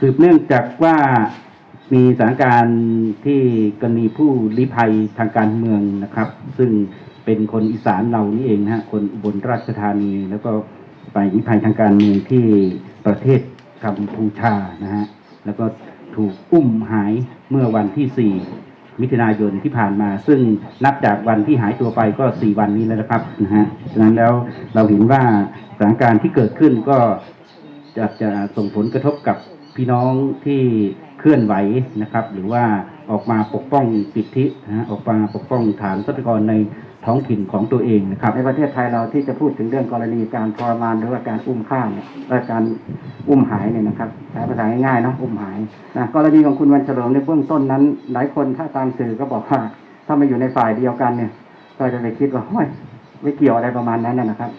สืบเนื่องจากว่ามีสถานการณ์ที่กรณีผู้ลี้ภัยทางการเมืองนะครับ ซึ่งเป็นคนอีสานเรานี่เองนะฮะคนอุบลราชธานี แล้วก็ไปลี้ภัยทางการเมืองที่ประเทศกัมพูชานะฮะแล้วก็ถูกอุ้มหายเมื่อวันที่ 4 มิถุนายนที่ผ่านมา ซึ่งนับจากวันที่หายตัวไปก็ 4 วันนี้แล้วนะครับนะฮะฉะนั้นแล้วเราเห็นว่าสถานการณ์ที่เกิดขึ้นก็จะจะส่งผลกระทบกับ พี่น้องที่เคลื่อนไหวนะครับ หรือว่าออกมาปกป้องสิทธินะออกมาปกป้องฐานทรัพยากรในท้องถิ่นของตัวเองนะครับ ในประเทศไทยเราที่จะพูดถึงเรื่องกรณีการทรมานหรือว่าการอุ้มฆ่าเนี่ยและการอุ้มหายเนี่ยนะครับใช้ภาษาง่ายๆเนาะอุ้มหายนะกรณีของคุณวันเฉลิมในเบื้องต้นนั้น หลายคนถ้าตามสื่อก็บอกว่าถ้ามาอยู่ในฝ่ายเดียวกันเนี่ย ก็จะไปคิดว่าห้อยไม่เกี่ยวอะไรประมาณนั้นนะครับ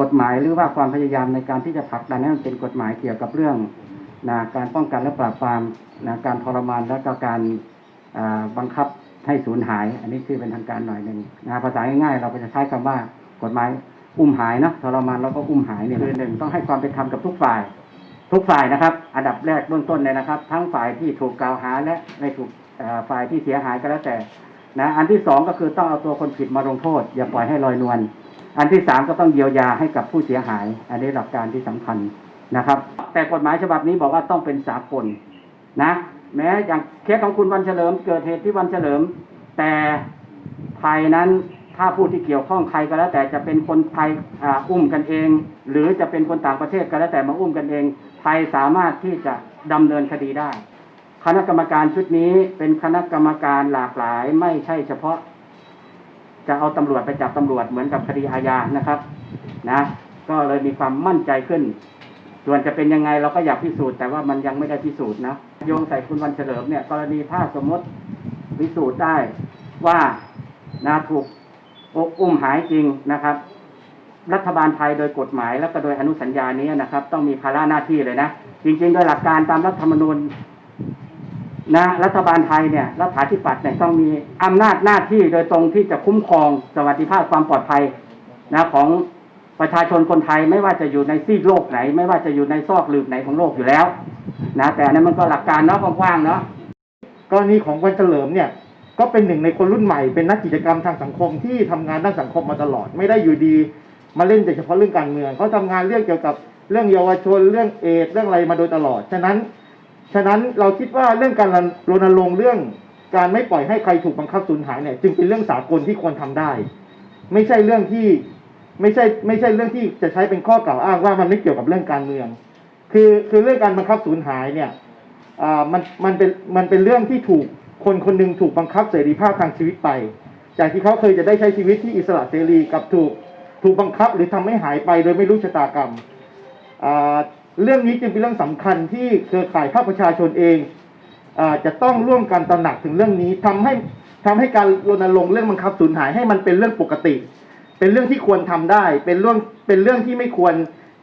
กฎหมายหรือว่าความพยายามในการที่จะผลักดันให้มันเป็นกฎหมายเกี่ยวกับเรื่อง นะการป้องกันและปราบปรามนะการทรมานและก็การบังคับให้สูญหาย อันนี้ชื่อเป็นทางการหน่อยหนึ่งนะภาษาง่ายๆ เราก็จะใช้คำว่ากฎหมายอุ้มหายนะทรมานแล้วก็อุ้มหายเนี่ยคือหนึ่งต้องให้ความเป็นธรรมกับทุกฝ่าย ทุกฝ่ายนะครับ อันดับแรกเบื้องต้นเลยนะครับ ทั้งฝ่ายที่ถูกกล่าวหาและไม่ถูกฝ่ายที่เสียหายก็แล้วแต่นะอันที่สองก็คือต้องเอาตัวคนผิดมาลงโทษ อย่าปล่อยให้ลอยนวลอันที่สามก็ต้องเยียวยาให้กับผู้เสียหาย อันนี้หลักการที่สำคัญ นะครับ แต่กฎหมายฉบับนี้บอกว่าต้องเป็นสากลนะแม้อย่างเคสของคุณวันเฉลิม เกิดเหตุที่วันเฉลิม แต่ไทยนั้นถ้าผู้ที่เกี่ยวข้องใครก็แล้ว แต่จะเป็นคนไทยอ,อุ้มกันเอง หรือจะเป็นคนต่างประเทศก็แล้วแต่มาอุ้มกันเองไทยสามารถที่จะดำเนินคดีได้ คณะกรรมการชุดนี้เป็นคณะกรรมการหลากหลายไม่ใช่เฉพาะ จะเอาตำรวจไปจับตำรวจเหมือนกับคดีอาญานะครับนะก็เลยมีความมั่นใจขึ้น ส่วนจะเป็นยังไงเราก็อยากพิสูจน์แต่ว่ามันยังไม่ได้พิสูจน์นะโยงใส่คุณวันเฉลิมเนี่ยกรณีถ้าสมมติพิสูจน์ได้ว่านาถูกอกอุ้มหายจริงนะครับ รัฐบาลไทยโดยกฎหมาย และก็โดยอนุสัญญานี้นะครับ ต้องมีภาระหน้าที่เลยนะ จริง ๆ โดยหลักการตามรัฐธรรมนูญนะรัฐบาลไทยเนี่ยรัฐาธิปัตย์เนี่ยต้องมีอำนาจหน้าที่โดยตรงที่จะคุ้มครองสวัสดิภาพความปลอดภัยนะของ ประชาชนคนไทยไม่ว่าจะอยู่ในซีกโลกไหน ไม่ว่าจะอยู่ในซอกหลืบไหนของโลกอยู่แล้วนะแต่นั้นมันก็หลักการเนาะกว้างๆเนาะกรณีของวันเฉลิมเนี่ยก็เป็นหนึ่งในคนรุ่นใหม่เป็นนักกิจกรรมทางสังคมที่ทำงานด้านสังคมมาตลอด ไม่ได้อยู่ดี มาเล่นแต่เฉพาะเรื่องการเมืองเขาทำงานเรื่องเกี่ยวกับเรื่องเยาวชนเรื่องเอดเรื่องอะไรมาโดยตลอด ฉะนั้น ฉะนั้นเราคิดว่าเรื่องการรณรงค์เรื่องการไม่ปล่อยให้ใครถูกบังคับสูญหายเนี่ยจึงเป็นเรื่องสากลที่ควรทำได้ ไม่ใช่เรื่องที่ ไม่ใช่ไม่ใช่เรื่องที่จะใช้เป็นข้อกล่าวอ้างว่ามันไม่เกี่ยวกับเรื่องการเมือง คือคือเรื่องการบังคับสูญหายเนี่ยอ่ามันมันเป็นมันเป็นเรื่องที่ถูกคนคนหนึ่งถูกบังคับเสรีภาพทางชีวิตไป จากที่เขาเคยจะได้ใช้ชีวิตที่อิสระเสรีกับถูกถูกบังคับหรือทำให้หายไปโดยไม่รู้ชะตากรรมอ่าเรื่องนี้จึงเป็นเรื่องสำคัญที่เครือข่ายภาคประชาชนเองอาจะต้องร่วมกันตระหนักถึงเรื่องนี้ทำให้ทำให้การรณรงค์เรื่องบังคับสูญหายให้มันเป็นเรื่องปกติ เป็นเรื่องที่ควรทำได้ เป็นเรื่องเป็นเรื่องที่ไม่ควร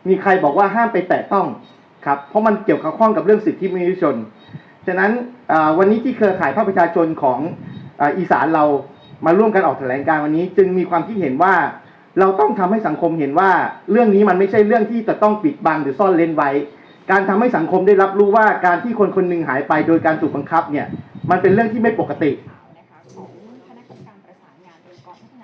มีใครบอกว่าห้ามไปแตะต้องครับ เพราะมันเกี่ยวข้องกับเรื่องสิทธิมนุษยชน ฉะนั้นวันนี้ที่เครือข่ายภาคประชาชนของอ,อีสานเรามาร่วมกันออกแถลงการ์วันนี้ จึงมีความคิดเห็นว่าเราต้องทำให้สังคมเห็นว่า เรื่องนี้มันไม่ใช่เรื่องที่จะต้องปิดบังหรือซ่อนเร้นไว้ การทำให้สังคมได้รับรู้ว่าการที่คนคนหนึ่งหายไปโดยการถูกบังคับเนี่ยมันเป็นเรื่องที่ไม่ปกติ